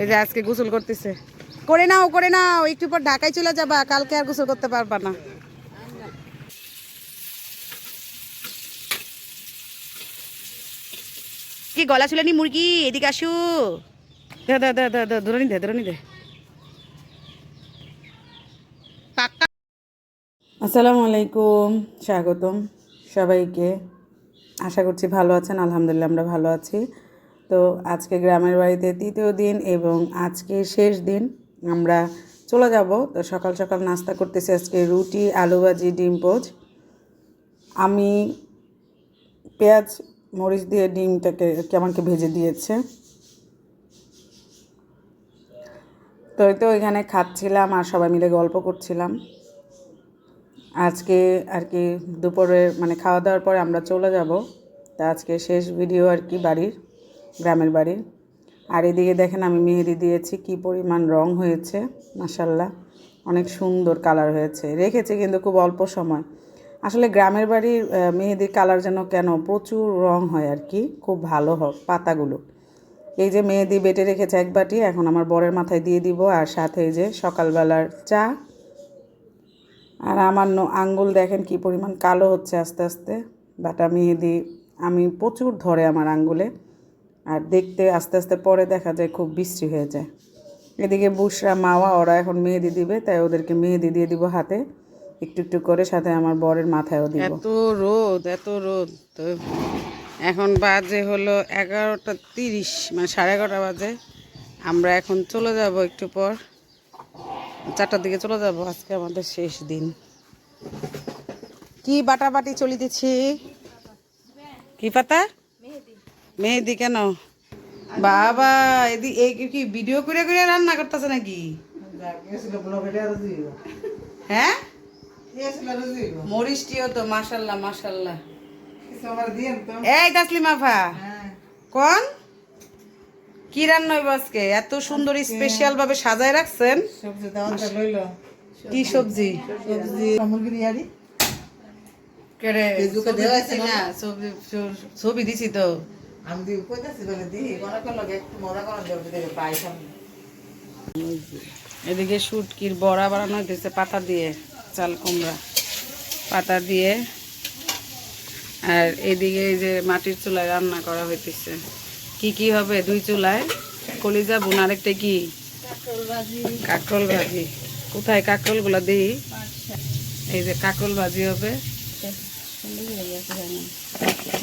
এই যে আজকে গোসল করতেছে। করে নাও করে নাও, একটু পর ঢাকায় চলে যাবা, কালকে আর গোসল করতে পারবা না। কি গলা চুলানি মুরগি? এদিকে আসু। দে দে দে দে দে দে আসসালামু আলাইকুম, স্বাগতম সবাইকে। আশা করছি ভালো আছেন, আলহামদুলিল্লাহ আমরা ভালো আছি। তো আজকে গ্রামের বাড়িতে তৃতীয় দিন এবং আজকে শেষ দিন আমরা চলে যাব। তো সকাল সকাল নাস্তা করতেছি আজকে রুটি, আলু ভাজি, ডিম পোচ আমি পেঁয়াজ, মরিচ দিয়ে ডিমটাকে কেমনকে ভেজে দিয়েছে। তো তো এখানে খাচ্ছিলাম আর সবাই মিলে গল্প করছিলাম। আজকে আর কি দুপুরে মানে খাওয়া দাওয়ার পরে আমরা চলে যাব। তা আজকে শেষ ভিডিও আর কি বাড়ির। গ্রামের বাড়ির আর এদিকে দেখেন আমি মেহেদি দিয়েছি, কি পরিমাণ রং হয়েছে মাসাল্লাহ অনেক সুন্দর কালার হয়েছে, রেখেছি কিন্তু খুব অল্প সময়। আসলে গ্রামের বাড়ির মেহেদির কালার যেন কেন প্রচুর রং হয় আর কি, খুব ভালো হয় পাতাগুলো। এই যে মেহেদি বেটে রেখেছে এক বাটি, এখন আমার বরের মাথায় দিয়ে দিব। আর সাথে এই যে সকালবেলার চা। আর আমার আঙ্গুল দেখেন কি পরিমাণ কালো হচ্ছে আস্তে আস্তে। বাটা মেহেদি, আমি প্রচুর ধরে আমার আঙ্গুলে। আর দেখতে আস্তে আস্তে পরে দেখা যায় খুব বিশ্রী হয়ে যায়। এদিকে বুসরা মাওয়া, ওরা এখন মেহেদি দিবে, তাই ওদেরকে মেহেদি দিয়ে দিব হাতে। একটু একটু করে সাথে আমার বরের মাথায়ও দিব। এত রোদ এত রোদ। তো এখন বাজে হলো এগারোটা তিরিশ মানে সাড়ে এগারোটা বাজে। আমরা এখন চলে যাব একটু পর। চারটার দিকে চলে যাব, আজকে আমাদের শেষ দিন। কি বাটাবাটি চলিতেছি? কি পাতা? মেহেদি কেন? বাবা এদি এই কি- কি ভিডিও করে করে রান্না করতেছে নাকি? হ্যাঁ? মরিচটিও তো মাশাল্লাহ মাশাল্লাহ। এই ফা কোন? কি রান্না হইব আজকে? এত সুন্দর স্পেশাল ভাবে সাজায় রাখছেন। কি সবজি? কেরে ছবি দিছি এদিকে শুটকির বড়া বানানো হইতেছে, পাতা দিয়ে, চাল কুমড়া, পাতা দিয়ে। আর এদিকে এই যে মাটির চুলায় রান্না করা হইতেছে। কি কি হবে দুই চুলায়? কলিজা, বোন আরেকটা কি? কাকরল ভাজি। কোথায় কাকরলগুলা দিই? এই যে কাকরল ভাজি হবে।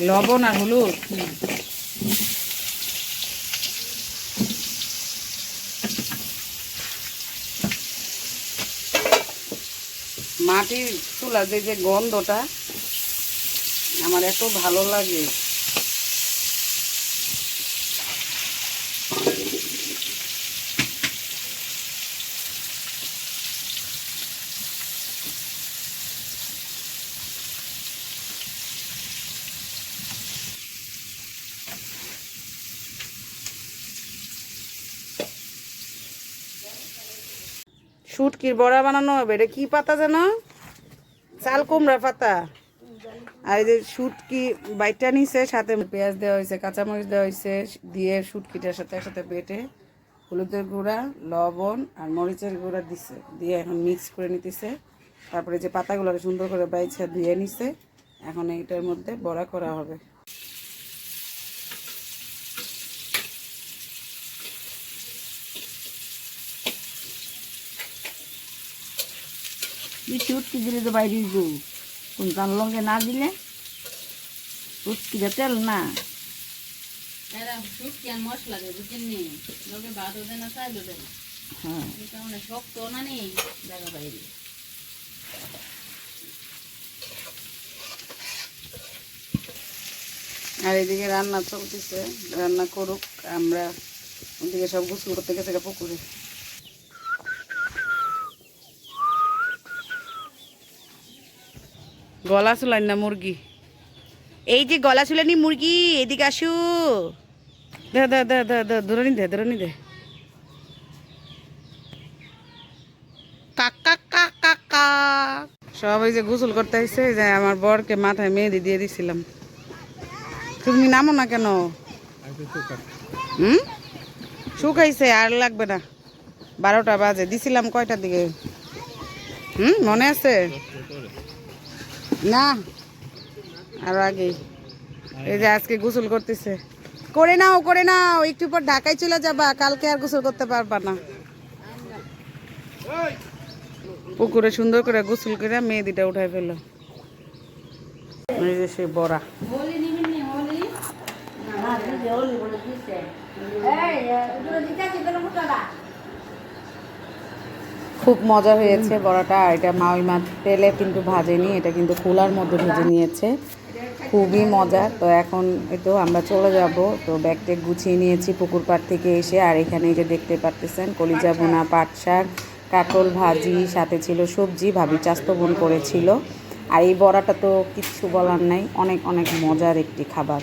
লবণ আর হলুদ? মাটির চুলা যে যে গন্ধটা আমার এত ভালো লাগে। শুটকির বড়া বানানো হবে, এটা কি পাতা যেন চাল কুমড়া পাতা। আর এই যে শুটকি বাইটা নিছে, সাথে পেঁয়াজ দেওয়া হয়েছে, কাঁচামরিচ দেওয়া হয়েছে, দিয়ে শুটকিটার সাথে একসাথে বেটে হলুদের গুঁড়া, লবণ আর মরিচের গুঁড়া দিছে, দিয়ে এখন মিক্স করে নিতেছে। তারপরে যে পাতাগুলো সুন্দর করে বাইছে ধুয়ে নিছে, এখন এইটার মধ্যে বড়া করা হবে। বেশি উটকি দিলে তো বাইরে কোন কান লঙ্গে না দিলে? উটকিটা তেল না। মশলা লোকে হ্যাঁ। শক্ত না নেই জায়গা বাইরে। আর এদিকে রান্না চলতেছে রান্না করুক আমরা ওদিকে সব গোসল করতে গেছে পুকুরে। গলা চুলাই না মুরগি। এই যে গলা চুলানি মুরগি এদিকে আসু। দে দে দে দে দে ধরে নি দে ধরে নি দে। কাকা কাকা কা সবাই যে গোসল করতে আসছে যে আমার বরকে মাথায় মেহেদি দিয়ে দিছিলাম। তুমি নামো না কেন? হুম? শুকাইছে আর লাগবে না। বারোটা বাজে দিছিলাম কয়টার দিকে? হুম মনে আছে? না। আর আগে। এই যে আজকে গোসল করতেছে। করে নাও করে নাও। একটু পর ঢাকায় চলে যাবা। কালকে আর গোসল করতে পারবা না। পুকুরে সুন্দর করে গোসল করে মেহেদিটা উঠাই ফেলো। এই যে সে বড়া। এই এগুলো দিতে আছে কেন মোটাটা খুব মজা হয়েছে বড়াটা, আর এটা মাওই মাছ তেলে কিন্তু ভাজেনি, এটা কিন্তু খোলার মধ্যে ভেজে নিয়েছে। খুবই মজা। তো এখন তো আমরা চলে যাব, তো ব্যাগ ট্যাগ গুছিয়ে নিয়েছি পুকুর পাড় থেকে এসে, আর এখানে এই যে দেখতে পারতেছেন, কলিজা বোনা পাট শাক কাকল ভাজি, সাথে ছিল সবজি, ভাবি চাস্তো বোন করেছিল। আর এই বড়াটা তো কিচ্ছু বলার নাই, অনেক অনেক মজার একটি খাবার।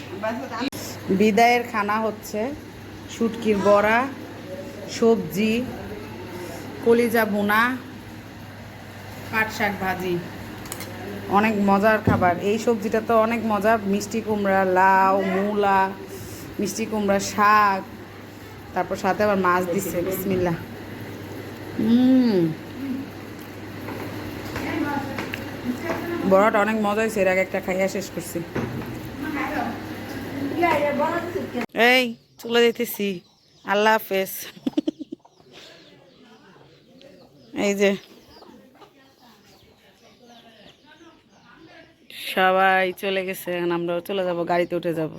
বিদায়ের খানা হচ্ছে শুটকির বড়া, সবজি কলিজা ভুনা পাট শাক ভাজি অনেক মজার খাবার। এই সবজিটা তো অনেক মজা মিষ্টি কুমড়া লাউ মূলা মিষ্টি কুমড়া শাক তারপর সাথে আবার মাছ দিচ্ছে বিসমিল্লা হুম বড়াটা অনেক মজা হয়েছে এর আগে একটা খাইয়া শেষ করছি। এই চলে যেতেছি আল্লাহ হাফেজ। এই যে। সবাই চলে গেছে, এখন আমরাও চলে যাব, গাড়িতে উঠে যাব।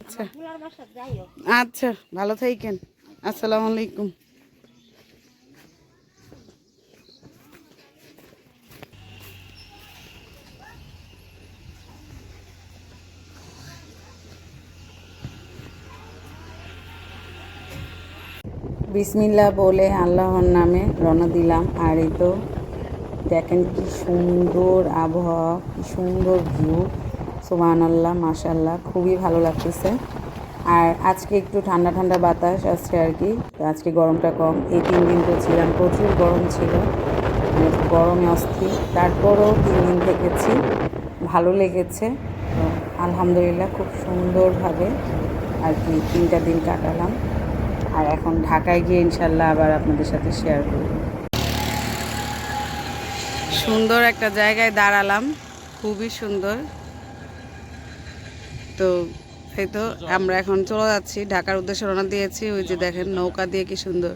আচ্ছা। আচ্ছা ভালো থাকেন আসসালামু আলাইকুম। বিসমিল্লা বলে আল্লাহর নামে রওনা দিলাম। আর এই তো দেখেন কি সুন্দর আবহাওয়া, কি সুন্দর ভিউ সোহান আল্লাহ মাশাল্লাহ খুবই ভালো লাগতেছে। আর আজকে একটু ঠান্ডা ঠান্ডা বাতাস আসছে আর কি। আজকে গরমটা কম। এই তিন দিন তো ছিলাম, প্রচুর গরম ছিল। মানে গরমে অস্থির। তারপরও তিন দিন থেকেছি। ভালো লেগেছে। আলহামদুলিল্লাহ, খুব সুন্দরভাবে আর কি তিনটা দিন কাটালাম। আর এখন ঢাকায় গিয়ে ইনশাল্লাহ আবার আপনাদের সাথে শেয়ার করব। সুন্দর একটা জায়গায় দাঁড়ালাম খুবই সুন্দর। তো এই তো আমরা এখন চলে যাচ্ছি ঢাকার উদ্দেশ্যে রওনা দিয়েছি ওই যে দেখেন নৌকা দিয়ে কি সুন্দর।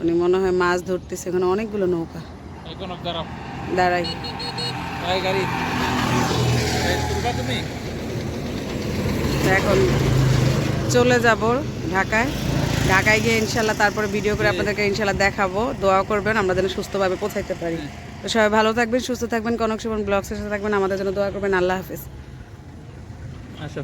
উনি মনে হয় মাছ ধরতেছে এখানে অনেকগুলো নৌকা। দাঁড়াই। এখন চলে যাব ঢাকায়। ঢাকায় গিয়ে ইনশাল্লাহ তারপরে ভিডিও করে আপনাদেরকে ইনশাল্লাহ দেখাবো। দোয়া করবেন আমরা যেন সুস্থভাবে পৌঁছাইতে পারি। তো সবাই ভালো থাকবেন সুস্থ থাকবেন কনক সুমন ব্লগসের সাথে থাকবেন। আমাদের জন্য দোয়া করবেন। আল্লাহ হাফিজ। আসো